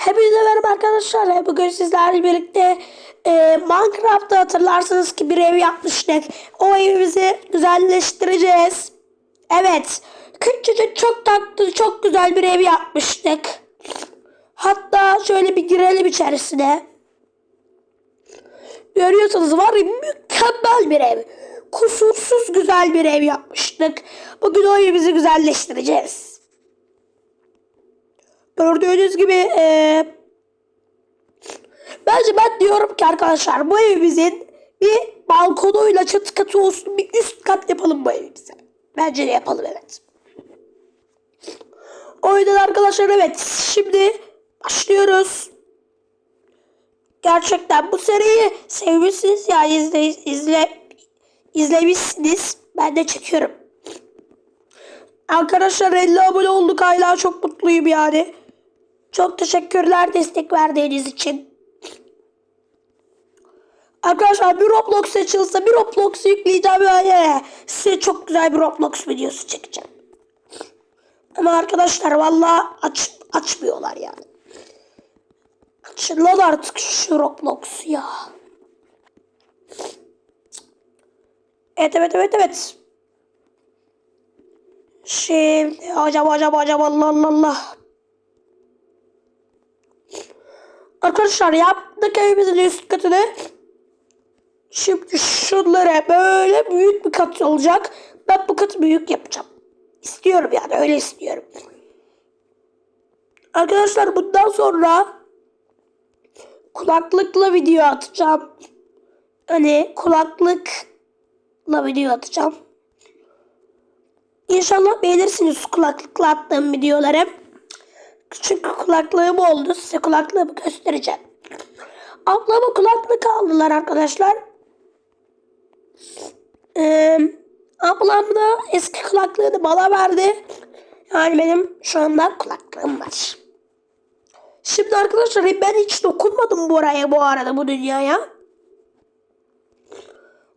Hepinize merhaba arkadaşlar. Bugün sizlerle birlikte e, Minecraft'ta hatırlarsınız ki bir ev yapmıştık. O evimizi güzelleştireceğiz. Evet. Küçücük çok tatlı çok güzel bir ev yapmıştık. Hatta şöyle bir girelim içerisine. Görüyorsunuz var ya mükemmel bir ev. Kusursuz güzel bir ev yapmıştık. Bugün o evimizi güzelleştireceğiz. Gördüğünüz gibi eee bence ben diyorum ki arkadaşlar bu evimizin bir balkonuyla çatı katı olsun bir üst kat yapalım bu evimize. Bence de yapalım evet. O yüzden arkadaşlar evet şimdi başlıyoruz. Gerçekten bu seriyi sevmişsiniz yani izle, izle, izlemişsiniz. Ben de çekiyorum. Arkadaşlar 50 abone olduk hala çok mutluyum yani. Çok teşekkürler destek verdiğiniz için. Arkadaşlar bir Roblox seçilse bir Roblox yükleyeceğim yani. Size çok güzel bir Roblox videosu çekeceğim. Ama arkadaşlar valla aç, açmıyorlar yani. Açın lan artık şu Roblox ya. Evet evet evet evet. Şimdi hocam hocam hocam Allah Allah Allah. Arkadaşlar yaptık evimizin üst katını. Şimdi şunlara böyle büyük bir kat olacak. Ben bu katı büyük yapacağım. İstiyorum yani öyle istiyorum. Arkadaşlar bundan sonra kulaklıkla video atacağım. Hani kulaklıkla video atacağım. İnşallah beğenirsiniz kulaklıkla attığım videoları. Çünkü kulaklığım oldu. Size kulaklığımı göstereceğim. Ablama kulaklık aldılar arkadaşlar. Ee, ablam da eski kulaklığını bana verdi. Yani benim şu anda kulaklığım var. Şimdi arkadaşlar ben hiç dokunmadım buraya bu arada bu dünyaya.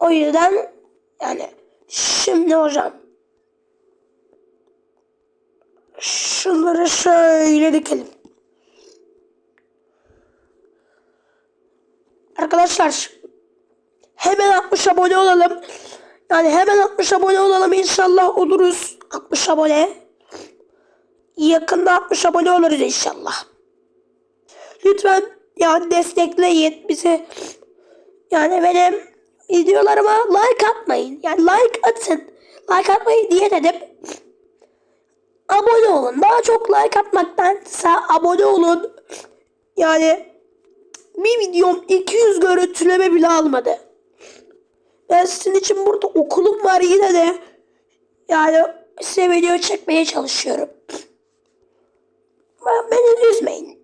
O yüzden yani şimdi hocam şunları şöyle dikelim. Arkadaşlar hemen 60 abone olalım. Yani hemen 60 abone olalım inşallah oluruz. 60 abone. Yakında 60 abone oluruz inşallah. Lütfen yani destekleyin bizi. Yani benim videolarıma like atmayın. Yani like atın. Like atmayı diye dedim. Abone olun. Daha çok like atmaktansa abone olun. Yani bir videom 200 görüntüleme bile almadı. Ben sizin için burada okulum var yine de yani size video çekmeye çalışıyorum. Ben- Beni üzmeyin.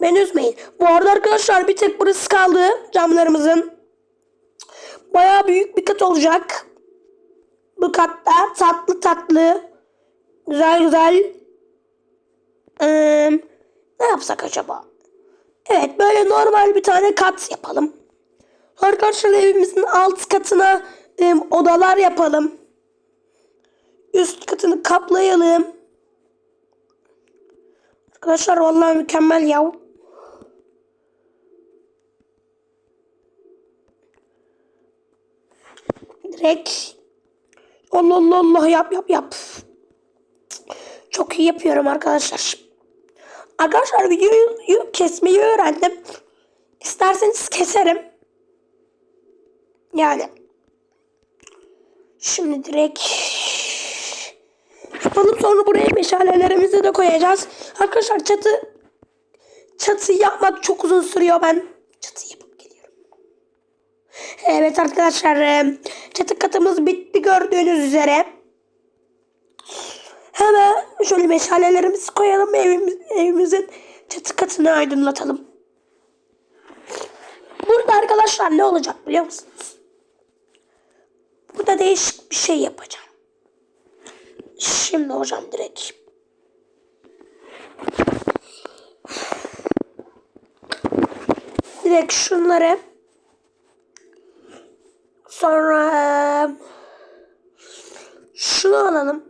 Beni üzmeyin. Bu arada arkadaşlar bir tek burası kaldı camlarımızın. Bayağı büyük bir kat olacak. Bu katta tatlı tatlı güzel güzel Eee, ne yapsak acaba? Evet böyle normal bir tane kat yapalım. Arkadaşlar evimizin alt katına em, odalar yapalım. Üst katını kaplayalım. Arkadaşlar vallahi mükemmel ya. Direkt Allah Allah Allah yap yap yap. Çok iyi yapıyorum arkadaşlar. Arkadaşlar videoyu kesmeyi öğrendim. İsterseniz keserim. Yani. Şimdi direkt yapalım sonra buraya meşalelerimizi de koyacağız. Arkadaşlar çatı çatı yapmak çok uzun sürüyor. Ben çatı yapıp geliyorum. Evet arkadaşlar e, çatı katımız bitti gördüğünüz üzere. Hemen şöyle meşalelerimizi koyalım evimiz, evimizin çatı katını aydınlatalım. Burada arkadaşlar ne olacak biliyor musunuz? Burada değişik bir şey yapacağım. Şimdi hocam direkt. Direkt şunları sonra şunu alalım.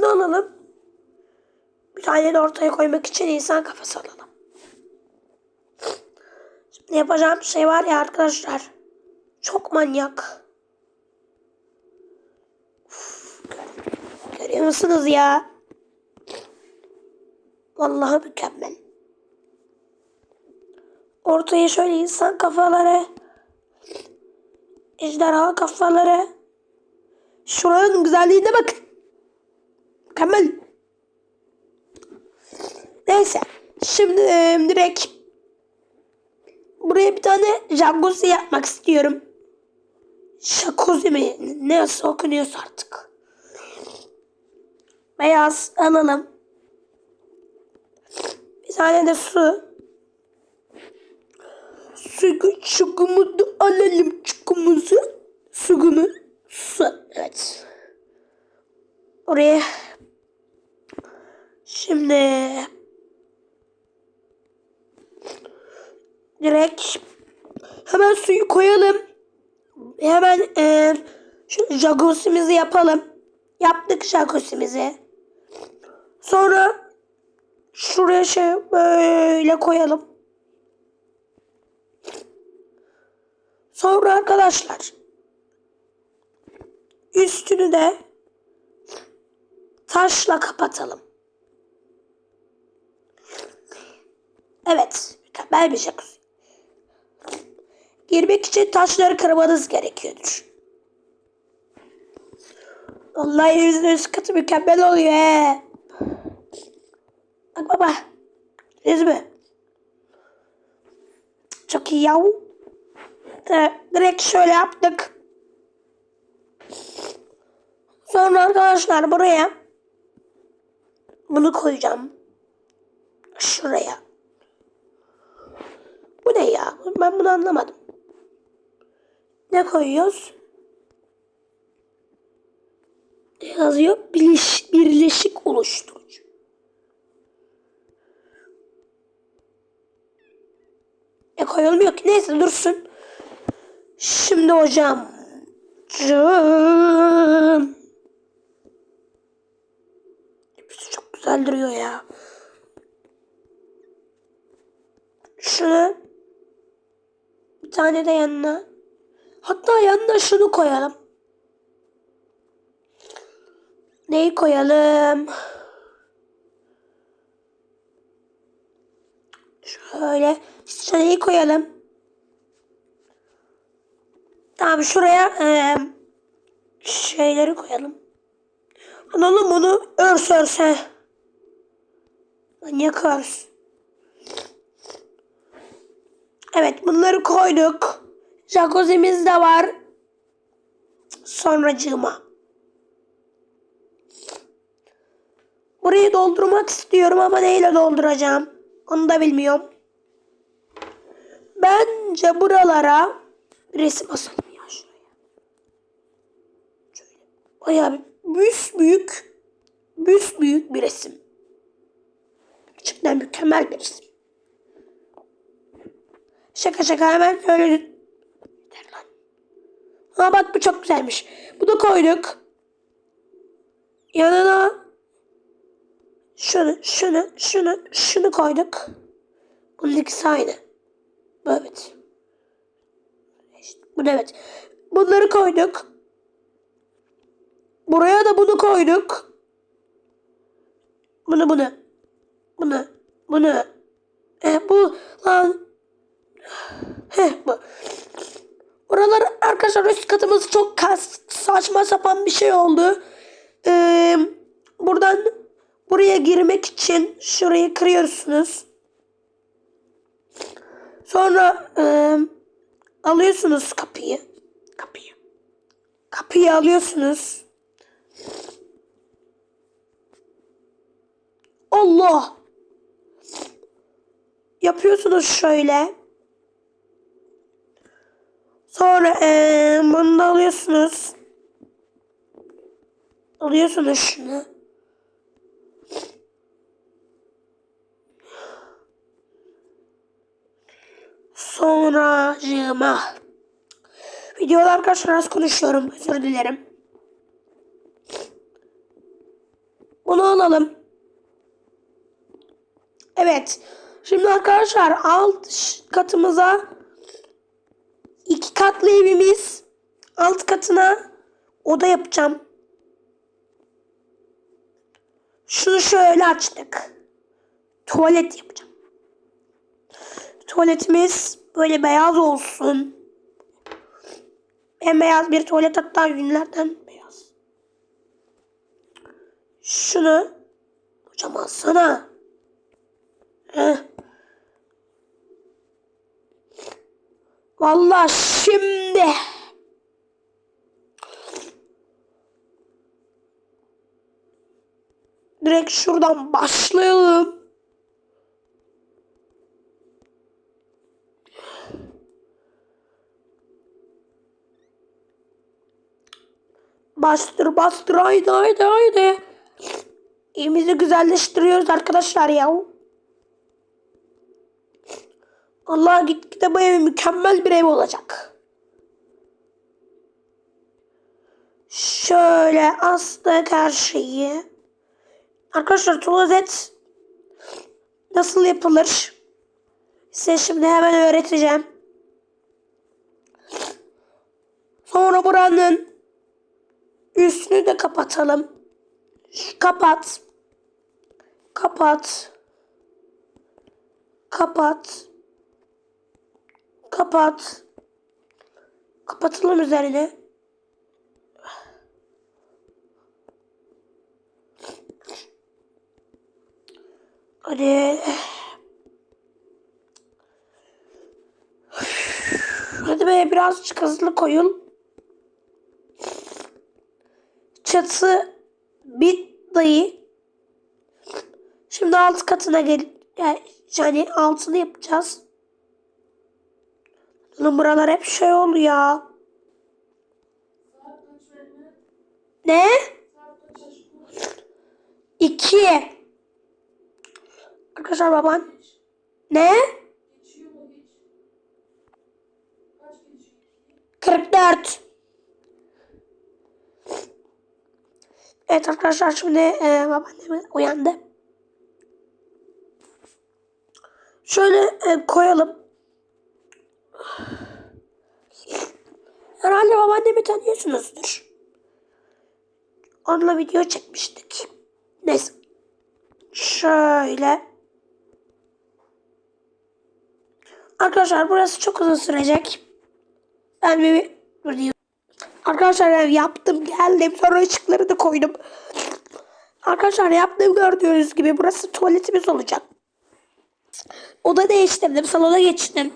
Şunu alalım. Bir tane ortaya koymak için insan kafası alalım. Şimdi yapacağım şey var ya arkadaşlar. Çok manyak. Uf, görüyor musunuz ya? Vallahi mükemmel. Ortaya şöyle insan kafaları. Ejderha kafaları. Şuranın güzelliğine bakın. Mükemmel. Neyse. Şimdi e, direkt buraya bir tane jacuzzi yapmak istiyorum. Jacuzzi mi? Ne okunuyorsa artık. Beyaz alalım. Bir tane de su. Su çukumuzu alalım çukumuzu. Sugunu. Su. Evet. Oraya Şimdi direkt hemen suyu koyalım. Hemen e, şu jacuzzi'mizi yapalım. Yaptık jacuzzi'mizi. Sonra şuraya şey böyle koyalım. Sonra arkadaşlar üstünü de taşla kapatalım. Evet, mükemmel bir jacuzzi. Girmek için taşları kırmanız gerekiyordur. Vallahi yüzün üst katı mükemmel oluyor he. Bak baba. Gördünüz mü? Çok iyi. Di- Direkt şöyle yaptık. Sonra arkadaşlar buraya bunu koyacağım. Şuraya. Bu ne ya? Ben bunu anlamadım. Ne koyuyoruz? Yazıyor? Birleş, birleşik oluşturucu. E koyulmuyor ki. Neyse dursun. Şimdi hocam. Cım. Hepsi çok güzel duruyor ya. Şunu bir tane de yanına. Hatta yanına şunu koyalım. Neyi koyalım? Şöyle şurayı koyalım. Tamam şuraya eee, şeyleri koyalım. Alalım bunu örs örse. Manyak örs. Evet bunları koyduk. Jacuzzi'miz de var. Sonracığıma. Burayı doldurmak istiyorum ama neyle dolduracağım? Onu da bilmiyorum. Bence buralara resim asalım ya şuraya. Şöyle. Bayağı büs büyük büs büyük bir resim. Gerçekten mükemmel bir resim. Şaka şaka hemen lan. Ha bak bu çok güzelmiş. Bunu koyduk. Yanına şunu, şunu, şunu, şunu koyduk. Bunun ikisi aynı. Bu evet. İşte, bu da evet. Bunları koyduk. Buraya da bunu koyduk. Bunu bunu. Bunu. Bunu. E, bu lan. Heh bu. Oralar arkadaşlar üst katımız çok kas, saçma sapan bir şey oldu. Ee, buradan buraya girmek için şurayı kırıyorsunuz. Sonra e, alıyorsunuz kapıyı. Kapıyı. Kapıyı alıyorsunuz. Allah. Yapıyorsunuz şöyle. Sonra eee bunu da alıyorsunuz. Alıyorsunuz şunu. Sonra cıma. Videoda arkadaşlar az konuşuyorum. Özür dilerim. Bunu alalım. Evet. Şimdi arkadaşlar alt katımıza iki katlı evimiz alt katına oda yapacağım. Şunu şöyle açtık. Tuvalet yapacağım. Tuvaletimiz böyle beyaz olsun. Bembeyaz bir tuvalet hatta günlerden beyaz. Şunu hocam alsana. Heh. Vallahi şimdi direkt şuradan başlayalım. Bastır bastır haydi haydi haydi. İyimizi güzelleştiriyoruz arkadaşlar ya. Allah gitgide bu ev mükemmel bir ev olacak. Şöyle astık her şeyi. Arkadaşlar klozet nasıl yapılır? Size şimdi hemen öğreteceğim. Sonra buranın üstünü de kapatalım. Kapat. Kapat. Kapat. Kapat. Kapatalım üzerine. Hadi. Hadi be birazcık hızlı koyun. Çatı bit dayı. Şimdi alt katına gel. Yani, altını yapacağız. Lan buralar hep şey oldu ya. Ne? İki. Arkadaşlar baban. Ne? 44. Evet arkadaşlar şimdi e, babaannem uyandı. Şöyle e, koyalım. Herhalde babaannemi tanıyorsunuzdur. Onunla video çekmiştik. Neyse. Şöyle. Arkadaşlar burası çok uzun sürecek. Ben bir diyeyim. Arkadaşlar ev yaptım geldim sonra ışıkları da koydum. Arkadaşlar yaptığım gördüğünüz gibi burası tuvaletimiz olacak. Oda değiştirdim salona geçtim.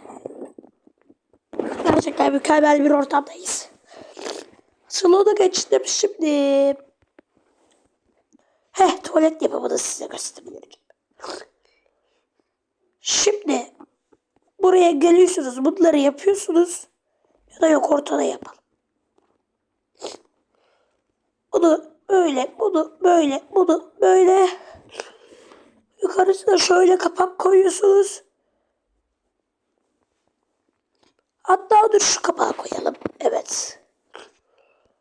Gerçekten mükemmel bir ortamdayız. Salona geçtim şimdi. Heh tuvalet yapımını size göstereceğim. Şimdi buraya geliyorsunuz bunları yapıyorsunuz. Ya da yok ortada yapalım. Bunu böyle, bunu böyle, bunu böyle. Yukarısına şöyle kapak koyuyorsunuz. Hatta dur şu kapağı koyalım. Evet.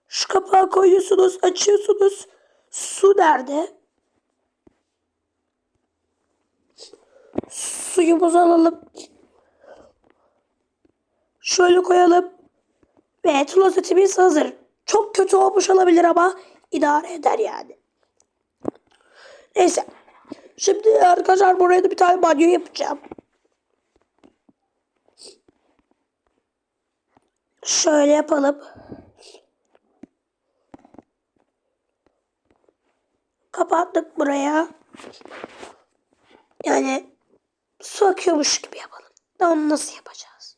Şu kapağı koyuyorsunuz, açıyorsunuz. Su nerede? Suyumuzu alalım. Şöyle koyalım. Ve klozetimiz hazır. Çok kötü olmuş olabilir ama idare eder yani. Neyse. Şimdi arkadaşlar buraya da bir tane banyo yapacağım. Şöyle yapalım. Kapattık buraya. Yani su akıyormuş gibi yapalım. Da onu nasıl yapacağız?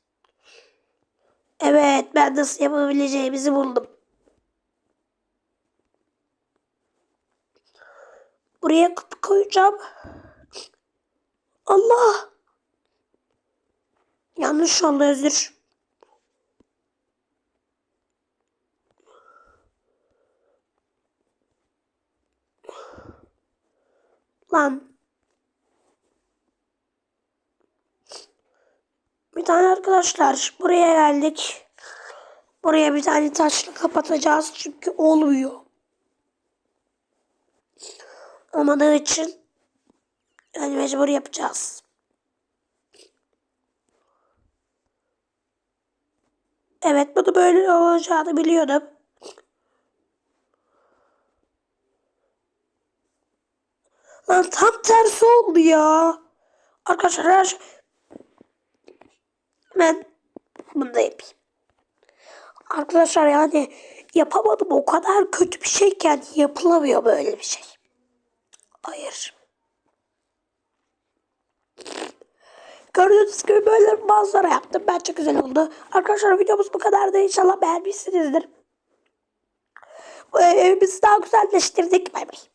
Evet ben nasıl yapabileceğimizi buldum. Buraya kutu koyacağım. Allah. Yanlış oldu özür. Lan. Bir tane arkadaşlar buraya geldik. Buraya bir tane taşla kapatacağız çünkü olmuyor. Olmadığı için Yani mecbur yapacağız. Evet bunu böyle olacağını biliyordum. Lan tam tersi oldu ya. Arkadaşlar her şey... Ben bunu da yapayım. Arkadaşlar yani yapamadım o kadar kötü bir şeyken yapılamıyor böyle bir şey. Hayır. Gördüğünüz gibi böyle manzara yaptım. Bence güzel oldu. Arkadaşlar videomuz bu kadardı. İnşallah beğenmişsinizdir. Evimizi daha güzelleştirdik. Bay bay.